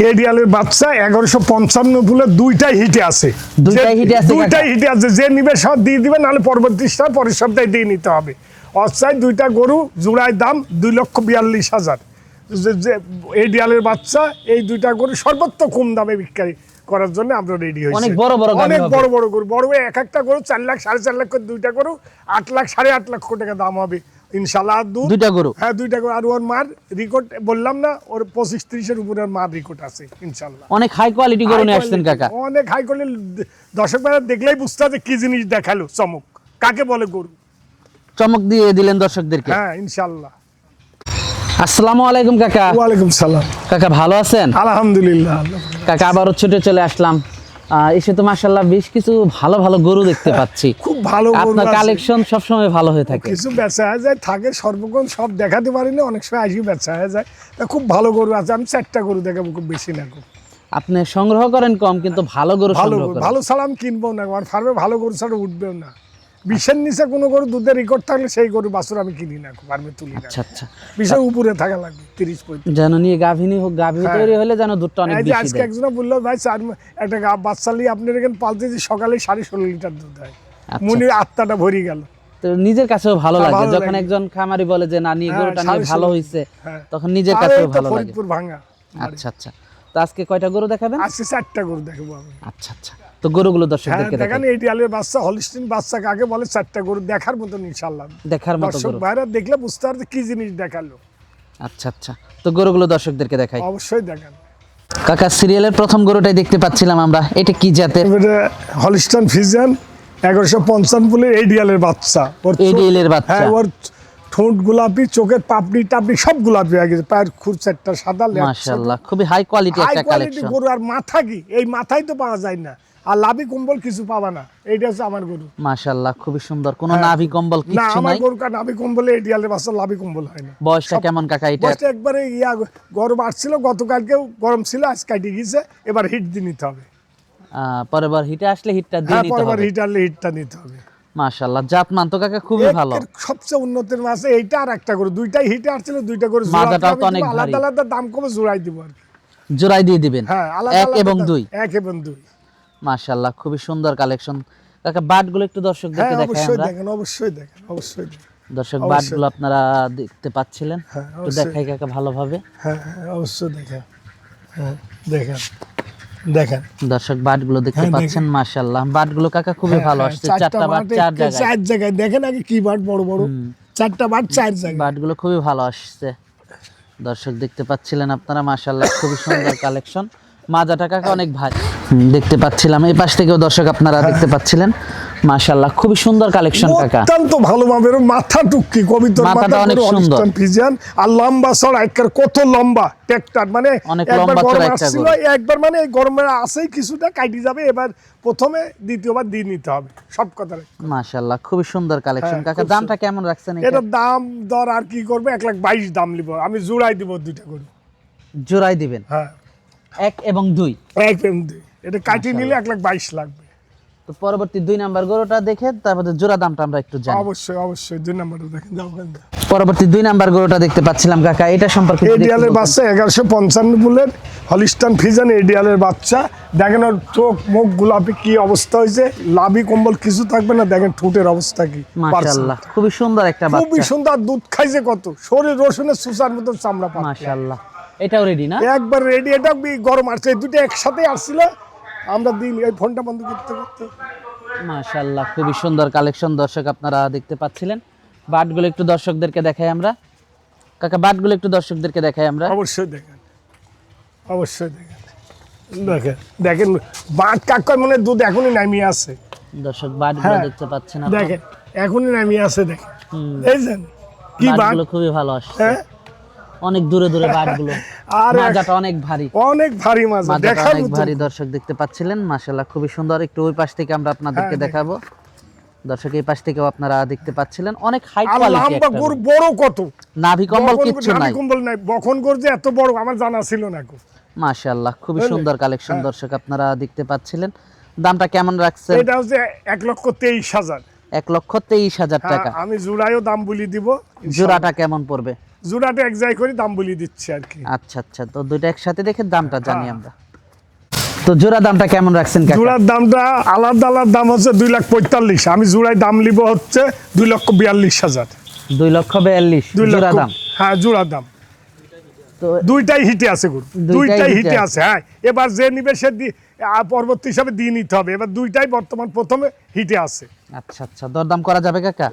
এডিয়ালের বাচ্চা এগারোশো পঞ্চান্ন ফুলে দুইটাই হিটে আছে। দুইটাই হিটে আছে যে নিবে সব দিয়ে দিবে নাহলে পরবর্তী সপ্তাহ পরের সপ্তাহে দিয়ে নিতে হবে। অস্থায় দুইটা গরু জোড়ায় দাম দুই লক্ষ বিয়াল্লিশ হাজার। যে- এডিয়ালের বাচ্চা এই দুইটা গরু সর্বোচ্চ কম দামে বিক্রি করার জন্য আমরা রেডি হয়েছি। অনেক বড় বড় অনেক বড় বড় গরু। বড় এক একটা গরু চার লাখ সাড়ে চার লাখ করে দুইটা গরু আট লাখ সাড়ে আট লক্ষ টাকা দাম হবে। ইনশাল্লাহ দুধ দুইটা গরু। হ্যাঁ দুইটা করে আর ওর মার রেকর্ড বললাম না ওর পঁচিশ ত্রিশের উপরে মার রেকর্ড আছে ইনশাল্লাহ অনেক হাই কোয়ালিটি গরু নিয়ে আসছেন কাকা। অনেক হাই কোয়ালিটি দর্শক ভাইরা দেখলেই বুঝতে কি জিনিস দেখাল চমক। কাকে বলে গরু? চমক দিয়ে দিলেন দর্শকদেরকে। হ্যাঁ ইনশাল্লাহ আসসালামু আলাইকুম কাকা। ওয়ালাইকুম সালাম। কাকা ভালো আছেন? আলহামদুলিল্লাহ কাকা আবারও ছুটে চলে আসলাম। এসে তো বেশ কিছু ভালো ভালো গরু দেখতে পাচ্ছি। খুব ভালো আপনার কালেকশন সব সময় ভালো হয়ে থাকে। কিছু বেচা হয়ে যায় থাকে সর্বক্ষণ সব দেখাতে পারি না অনেক সময় আসি বেচা হয়ে যায়। তা খুব ভালো গরু আছে আমি চারটা গরু দেখাবো খুব বেশি না খুব আপনি সংগ্রহ করেন কম কিন্তু ভালো গরু ভালো ভালো সালাম কিনবো না আমার ফার্মে ভালো গরু ছাড়া উঠবেও না। বিশের নিচে কোনো গরু দুধের রেকর্ড থাকলে সেই গরু বাছুর আমি কিনি না ফার্মে তুলি না। আচ্ছা আচ্ছা। বিশের উপরে থাকা লাগবে তিরিশ পঁয়ত্রিশ। যেন নিয়ে গাভিনী হোক গাভী হ্যাঁ। তৈরি হলে যেন দুধটা অনেক যে বেশি আজকে একজন বলল ভাই চার একটা গা- বাচ্চা নিয়ে আপনার এখানে পালতেছি সকালে সাড়ে ষোলো লিটার দুধ হয় আচ্ছা। মনে আত্মাটা ভরি গেল। তো নিজের কাছেও ভালো হ্যাঁ, লাগে। যখন একজন খামারি বলে যে না নিয়ে হ্যাঁ, গরুটা নিয়ে ভালো হয়েছে হ্যাঁ। তখন নিজের কাছেও ভালো লাগে। ফরিদপুর ভাঙা। আচ্ছা আচ্ছা। তো আজকে কয়টা গরু দেখাবেন? আজকে চারটা গরু দেখব আমি। আচ্ছা আচ্ছা। তো গরুগুলো দর্শকদেরকে দেখেন দেখান এই ডিয়ালের বাচ্চা হলিস্টিন বাচ্চা কাকে বলে চারটা গরু দেখার মতন ইনশাল্লাহ দেখার মতো গরু। ভাইরা দেখলে বুঝতে পারবে কি জিনিস দেখাল। আচ্ছা আচ্ছা। তো গরুগুলো দর্শকদেরকে দেখাই। অবশ্যই দেখেন। কাকা সিরিয়ালের প্রথম গরুটাই দেখতে পাচ্ছিলাম আমরা। এটা কি জাতের? হলিস্টান ফিজিয়ান এগারোশো পঞ্চান্ন বলে এই ডিয়ালের বাচ্চা। ওর এর বাচ্চা। হ্যাঁ ওর ঠোঁট গোলাপি চোখের পাপড়ি টাপড়ি সব গোলাপি হয়ে গেছে। পায়ের খুর চারটা সাদা মাশাআল্লাহ খুবই হাই কোয়ালিটি হাই একটা কোয়ালিটি কালেকশন গরু আর মাথা কি? এই মাথায় তো পাওয়া যায় না। আর লাভি কম্বল কিছু পাবা না। এইটা হচ্ছে আমার গরু। মাশাআল্লাহ খুবই সুন্দর। কোনো নাভি কম্বল না আমার গরু কার লাভি কম্বলে বাচ্চা লাভি কম্বল হয় না। বয়সটা কেমন কাকা এটা বয়সটা একবারে ইয়া গরম আসছিল গতকালকেও গরম ছিল আজ কাটিয়ে গিয়েছে এবার হিট দিয়ে নিতে হবে। পরের বার হিটে আসলে হিটটা দিয়ে হ্যাঁ নিতে পরের হবে। হিট আনলে হিটটা নিতে হবে। মাশাআল্লাহ জাত মান তো কাকা খুবই ভালো। সবচেয়ে উন্নতির মাসে এইটা আর একটা করে দুইটাই হিটে আসছিল দুইটা করে জোড়া তো অনেক দিব, আলাদা ভারী। আলাদা দাম কমে জোড়াই দিব আর জোড়াই দিয়ে দিবেন? হ্যাঁ এক এবং দুই? এক এবং দুই। মাশাআল্লাহ খুবই সুন্দর কালেকশন কাকা বাটগুলো একটু হ্যাঁ দর্শকদেরকে দেখাই অবশ্যই দেখেন অবশ্যই দেখেন অবশ্যই দেখেন। দর্শক। বাটগুলো আপনারা দেখতে পাচ্ছিলেন। হ্যাঁ, একটু দেখাই কাকা ভালোভাবে। হ্যাঁ হ্যাঁ অবশ্যই দেখেন। হ্যাঁ দেখেন। দেখেন। দর্শক বাটগুলো দেখতে হ্যাঁ, পাচ্ছেন মাশাআল্লাহ। বাটগুলো কাকা খুবই ভালো হ্যাঁ, আসছে চারটা বাট বাট চার জায়গায়। চার জায়গায় দেখেন আগে কি বাট বড় বড়। চারটা বাট চার জায়গায়। বাটগুলো খুবই ভালো আসছে। দর্শক দেখতে পাচ্ছিলেন আপনারা মাশাআল্লাহ খুবই সুন্দর কালেকশন। মাজাটা কাকা অনেক ভারী দেখতে পাচ্ছিলাম। এই পাশ থেকেও দর্শক আপনারা দেখতে পাচ্ছিলেন। মাশাআল্লাহ খুবই সুন্দর কালেকশন কাকা। অত্যন্ত ভালো মাপের মাথা টুকি কবিতর মাথাটা অনেক সুন্দর। ফিজিয়ান আর লম্বা সর একবার কত লম্বা ট্রেক্টর মানে অনেক লম্বা চড়া একটা গরু। একবার মানে এই গরমের আসেই কিছুটা কাটি যাবে এবার প্রথমে দ্বিতীয়বার দিয়ে নিতে হবে সব কথা মাশাআল্লাহ খুবই সুন্দর কালেকশন হ্যাঁ, কাকা। দামটা কেমন রাখছেন এটা দাম দর আর কি করবে? এক লাখ বাইশ দাম নিব আমি জোড়াই দিব দুইটা করে জোড়াই দিবেন? হ্যাঁ। এক এবং দুই? এক এবং দুই। এটা কাটিয়ে নিলে এক লাখ বাইশ লাগবে। তো পরবর্তী দুই নাম্বার গরুটা দেখে তারপরে জোড়া দামটা আমরা একটু জানি। অবশ্যই অবশ্যই দুই নাম্বারটা দেখেন যাও পরবর্তী দুই নাম্বার গরুটা দেখতে পাচ্ছিলাম কাকা এটা সম্পর্কে এডিয়ালের বাচ্চা এগারোশো পঞ্চান্ন বুলের হলিস্টান ফিজান এডিয়ালের বাচ্চা। দেখেন ওর চোখ মুখ গোলাপি কি অবস্থা হয়েছে? লাভি কম্বল কিছু থাকবে না? দেখেন ঠোঁটের অবস্থা কি। মাশাআল্লাহ খুবই সুন্দর একটা খুবই বাচ্চা। সুন্দর দুধ খাইছে কত? শরীর রসুনের সুসার মতো চামড়া পাচ্ছে। মাশাআল্লাহ এটাও রেডি না? একবার রেডি এটা গরম আসছে? দুটো একসাথে আসছিল? আমরা দিন এই ফোনটা বন্ধ করতে করতে। মাশাআল্লাহ খুবই সুন্দর কালেকশন দর্শক আপনারা দেখতে পাচ্ছিলেন। বাটগুলো একটু দর্শকদেরকে দেখাই আমরা। কাকা বাটগুলো একটু দর্শকদেরকে দেখাই আমরা। অবশ্যই দেখেন অবশ্যই দেখেন। দেখেন দেখেন বাট কাকার মনে দুধ এখনই নামিয়ে আছে। দর্শক বাটগুলো হ্যাঁ। দেখতে পাচ্ছেন দেখেন এখনই নামিয়ে আছে দেখেন। দেখছেন কি বাটগুলো খুবই ভালো আসছে। হ্যাঁ? অনেক দূরে দূরে বাটগুলো আর মাজাটা অনেক ভারী। অনেক ভারী দেখার অনেক ভারী দর্শক দেখতে পাচ্ছিলেন। মাশাআল্লাহ খুবই সুন্দর। একটু ওই পাশ থেকে আমরা আপনাদেরকে হ্যাঁ, দেখাবো। দর্শক এই পাশ থেকেও আপনারা দেখতে পাচ্ছিলেন। অনেক হাই কোয়ালিটি লাম্বা গরু বড় কত? নাভি কম্বল কিচ্ছু নাই। কম্বল নাই। বখন গরু যে এত বড় আমার জানা ছিল না গো। মাশাআল্লাহ খুবই সুন্দর কালেকশন হ্যাঁ। দর্শক আপনারা দেখতে পাচ্ছিলেন। দামটা কেমন রাখছেন? এটা হচ্ছে এক লক্ষ তেইশ হাজার। এক লক্ষ তেইশ হাজার হ্যাঁ, টাকা। আমি জোড়াইও দাম বলি দিব জোড়াটা কেমন পড়বে? জোড়াটা এক জায়গায় করে দাম বলিয়ে দিচ্ছি আর কি। আচ্ছা আচ্ছা। তো দুইটা একসাথে দেখে দামটা জানি হ্যাঁ। আমরা। তো জোড়া দামটা কেমন রাখছেন কাকা? জোড়ার দামটা আলাদা আলাদা দাম হচ্ছে দুই লাখ পঁয়তাল্লিশ। আমি জোড়ায় দাম নিব হচ্ছে দুই লক্ষ বিয়াল্লিশ হাজার। দুই লক্ষ বিয়াল্লিশ জোড়া দাম? হ্যাঁ জোড়া দাম। তো দুইটাই হিটে আছে গরু। দুইটাই হিটে। আছে। হ্যাঁ। এবার যে নিবে সে পরবর্তী হিসাবে দিয়ে নিতে হবে। এবার দুইটাই বর্তমান প্রথমে হিটে আছে। আচ্ছা আচ্ছা। দরদাম করা যাবে কাকা?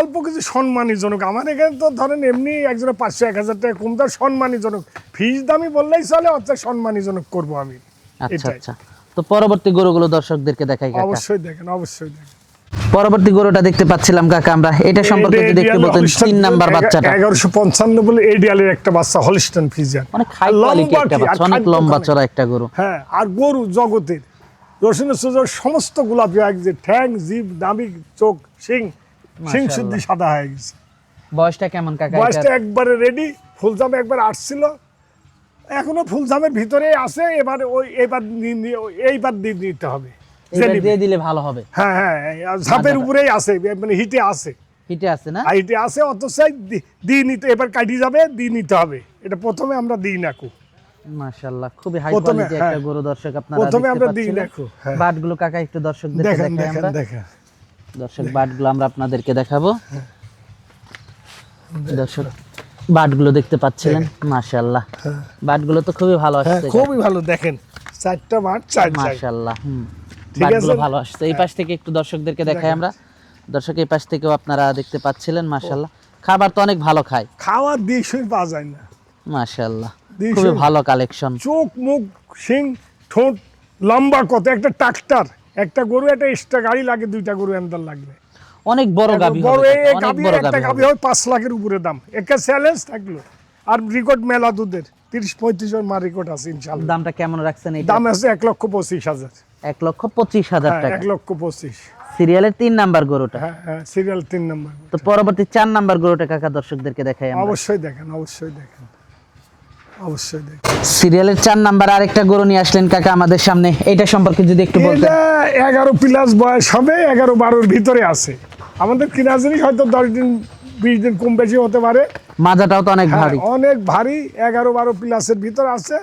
অল্প কিছু সম্মানীজনক। আমার এখানে তো ধরেন এমনি একজনের পাঁচশো এক হাজার টাকা কম তার সম্মানীজনক। ফিস দামি বললেই চলে অর্থাৎ সম্মানীজনক করব আমি। আচ্ছা আচ্ছা। তো পরবর্তী গরুগুলো দর্শকদেরকে দেখাই অবশ্যই দেখেন অবশ্যই দেখেন। পরবর্তী গরুটা দেখতে পাচ্ছিলাম কাকা আমরা। এটা সম্পর্কে যদি একটু বলতেন তিন নাম্বার বাচ্চাটা। এগারোশো পঞ্চান্ন বলে এডিয়ালের একটা বাচ্চা হলিস্টন ফিজিয়ান। অনেক হাই কোয়ালিটি একটা বাচ্চা অনেক লম্বা চড়া একটা গরু। হ্যাঁ আর গরু জগতের। রসুনের সুযোগ সমস্ত গোলাপি হয়ে গেছে ঠ্যাং জিভ দামি চোখ শিং শুদ্ধি সাদা হয়ে গেছে। বয়সটা কেমন কাকা বয়সটা একবারে রেডি ফুলজাম একবার আসছিল। এখনও ফুলজামের ভিতরে আছে এবার ওই এবার নি- নি- এইবার দিয়ে নিতে হবে। দিয়ে দিলে ভালো হবে। হ্যাঁ হ্যাঁ ঝাপের উপরেই আছে মানে হিটে আছে। হিটে আছে না? হিটে আছে অথচ দি- দিয়ে নিতে এবার কাটি যাবে দিয়ে নিতে হবে। এটা প্রথমে আমরা দিই না কু। মাশাআল্লাহ খুবই হাই কোয়ালিটি একটা হ্যাঁ। গরু দর্শক আপনারা প্রথমে আমরা দিই। দেখো, হ্যাঁ। বাটগুলো কাকা একটু দর্শকদেরকে দেখেন দেখেন দেখেন। দর্শক বাটগুলো আমরা আপনাদেরকে দেখাবো। দর্শক বাটগুলো দেখতে পাচ্ছিলেন? মাশাআল্লাহ। বাটগুলো তো খুবই ভালো হ্যাঁ আসছে খুবই ভালো দেখেন। চারটা মাঠ চার জায়গা মাশাআল্লাহ বাটগুলো ভালো আসছে। এই পাশ থেকে একটু দর্শকদেরকে দেখাই আমরা। দর্শক এই পাশ থেকেও আপনারা দেখতে পাচ্ছিলেন মাশাআল্লাহ। খাবার তো অনেক ভালো খায়। খাওয়ার দিশই পাওয়া যায় না। মাশাআল্লাহ খুবই ভালো কালেকশন চোখ মুখ শিং ঠোঁট লম্বা কত একটা ট্রাক্টর একটা গরু একটা এক্সট্রা গাড়ি লাগে দুইটা গরু এন্দার লাগবে অনেক বড় গাবি বড় এই বড় একটা গাবি হয় পাঁচ লাখের উপরে দাম। একটা চ্যালেঞ্জ থাকল। আর রেকর্ড মেলা দুধের তিরিশ পঁয়ত্রিশ জন মা রেকর্ড আছে ইনশাল্লাহ। দামটা কেমন রাখছেন এটা? দাম আছে এক লক্ষ পঁচিশ হাজার। এক লক্ষ পঁচিশ হাজার হ্যাঁ টাকা। এক লক্ষ পঁচিশ। সিরিয়ালের তিন নাম্বার গরুটা? হ্যাঁ হ্যাঁ সিরিয়াল তিন নম্বর তো পরবর্তী চার নাম্বার গরুটা কাকা দর্শকদেরকে দেখাই অবশ্যই দেখেন অবশ্যই দেখেন। অবশ্যই সিরিয়ালের চার নাম্বার আরেকটা গরু নিয়ে আসলেন কাকা আমাদের সামনে। এটা সম্পর্কে যদি একটু বলতেন। এটা এগারো প্লাস বয়স হবে এগারো বারোর ভিতরে আছে। আমাদের কিনা জিনিস হয়তো দশ দিন বিশ দিন কম বেশি হতে পারে। মাজাটাও তো অনেক হ্যাঁ, ভারী। অনেক ভারী এগারো বারো প্লাসের ভিতর আছে।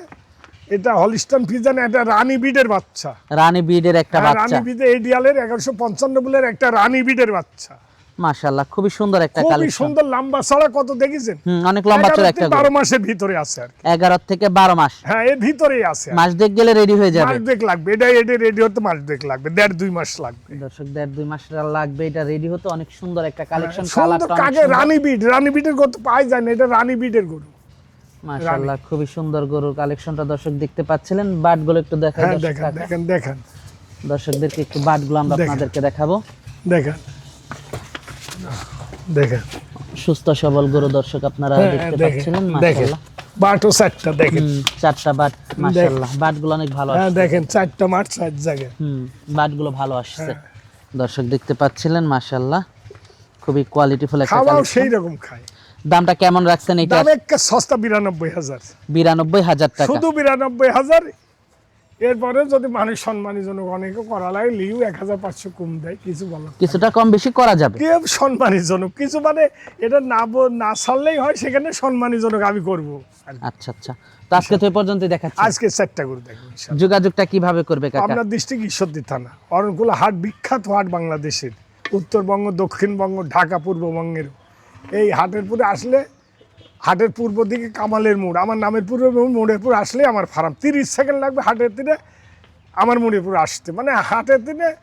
এটা হলিস্টন ফিজান এটা রানী বিডের বাচ্চা। রানী বিডের একটা হ্যাঁ, বাচ্চা। রানী বিডে এডিয়ালের এগারোশো পঞ্চান্ন বলের একটা রানী বিডের বাচ্চা। মাশাআল্লাহ খুবই সুন্দর একটা খুবই কালেকশন। সুন্দর লম্বা ছাড়া কত দেখেছেন? হুম অনেক লম্বা এগারো একটা থেকে বারো গরু মাসের ভিতরে আছে আর কি। এগারো থেকে বারো মাস। হ্যাঁ এর ভিতরেই আছে মাস দেখ গেলে রেডি হয়ে যাবে। মাস দেখ লাগবে এটা এটা রেডি হতে মাস দেখ লাগবে দেড় দুই মাস লাগবে। দর্শক দেড় দুই মাস লাগবে এটা রেডি হতে অনেক সুন্দর একটা কালেকশন হ্যাঁ, সুন্দর কাকে রানী বিড রানী বিডের গরু তো পাই যায় না এটা রানী বিডের গরু। মাশাআল্লাহ খুবই সুন্দর গরুর কালেকশনটা দর্শক দেখতে পাচ্ছিলেন বাটগুলো একটু দেখাই হ্যাঁ দেখেন দেখেন দেখেন। দর্শকদেরকে একটু বাটগুলো আমরা আপনাদেরকে দেখাবো। দেখেন। দেখেন। সুস্থ সবল গরু দর্শক আপনারা হ্যাঁ, দেখতে পাচ্ছিলেন মাশাআল্লাহ। বাটো চারটা দেখেন। চারটা বাট মাশাআল্লাহ। বাটগুলো অনেক ভালো হ্যাঁ আসছে। দেখেন চারটা মাঠ চার জায়গায় হুম বাটগুলো ভালো আসছে। হ্যাঁ। দর্শক দেখতে পাচ্ছিলেন মাশাআল্লাহ। খুবই কোয়ালিটিফুল একটা কালেকশন সেই রকম খায়। দামটা কেমন রাখছেন এটা দাম একটা সস্তা বিরানব্বই হাজার। বিরানব্বই হাজার টাকা। শুধু বিরানব্বই হাজার এরপরে যদি মানুষ সম্মানীজনক অনেকে করা লাগে লিউ এক হাজার পাঁচশো কম দেয় কিছু বলো কিছুটা কম বেশি করা যাবে। কে সম্মানীজনক কিছু মানে এটা না না ছাড়লেই হয় সেখানে সম্মানীজনক আমি করব আচ্ছা আচ্ছা। তো আজকে তো পর্যন্ত দেখাচ্ছি। আজকে চারটা করে দেখব যোগাযোগটা কীভাবে করবে কাকা? আপনার ডিস্ট্রিক্ট ঈশ্বরদী থানা অরণকুলা হাট বিখ্যাত হাট বাংলাদেশের উত্তরবঙ্গ দক্ষিণবঙ্গ ঢাকা পূর্ববঙ্গের। এই হাটের পরে আসলে হাটের পূর্ব দিকে কামালের মোড়। আমার নামের পূর্ব মোড়ের পর আসলে আমার ফার্ম। তিরিশ সেকেন্ড লাগবে হাটের দিনে আমার মোড়ের পর আসতে। মানে হাটের দিনে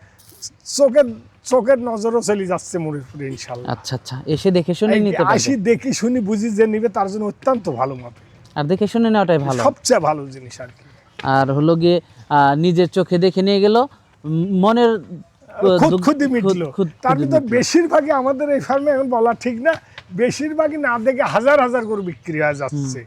চোখের চোখের নজরও চলে যাচ্ছে মোড়ের পরে ইনশাল্লাহ। আচ্ছা আচ্ছা। এসে দেখে শুনে নিতে আসি দেখি শুনি বুঝি যে নিবে তার জন্য অত্যন্ত ভালো মতো আর দেখে শুনে নেওয়াটাই ভালো। সবচেয়ে ভালো জিনিস আর কি। আর হলো গিয়ে নিজের চোখে দেখে নিয়ে গেল মনের মিটলো। খুদ- খুদ- তার খুদি ভিতর বেশিরভাগই আমাদের এই ফার্মে এখন বলা ঠিক না। বেশিরভাগই না দেখে হাজার হাজার করে বিক্রি হয়ে যাচ্ছে।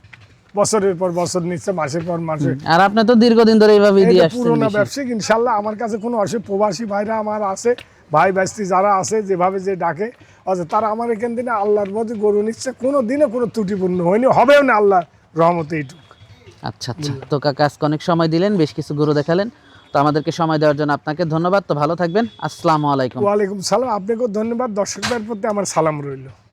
বছরের পর বছর নিচ্ছে মাসের পর মাসে। আর আপনি তো দীর্ঘদিন ধরে এইভাবে দিয়ে আসছেন পুরোনো। ব্যবসায়িক ইনশাল্লাহ আমার কাছে কোনো অসুখ প্রবাসী ভাইরা আমার আছে ভাই ব্যস্তি যারা আছে যেভাবে যে ডাকে অথচ তারা আমার এখান দিনে আল্লাহর মধ্যে গরু নিচ্ছে কোনো দিনে কোনো ত্রুটিপূর্ণ হয়নি হবেও না আল্লাহ রহমতে এইটুকু। আচ্ছা আচ্ছা। তো কাকা আজকে অনেক সময় দিলেন বেশ কিছু গরু দেখালেন। তো আমাদেরকে সময় দেওয়ার জন্য আপনাকে ধন্যবাদ। তো ভালো থাকবেন। আসসালামু আলাইকুম। ওয়ালাইকুম সালাম। আপনাকেও ধন্যবাদ। দর্শকদের প্রতি আমার সালাম রইল।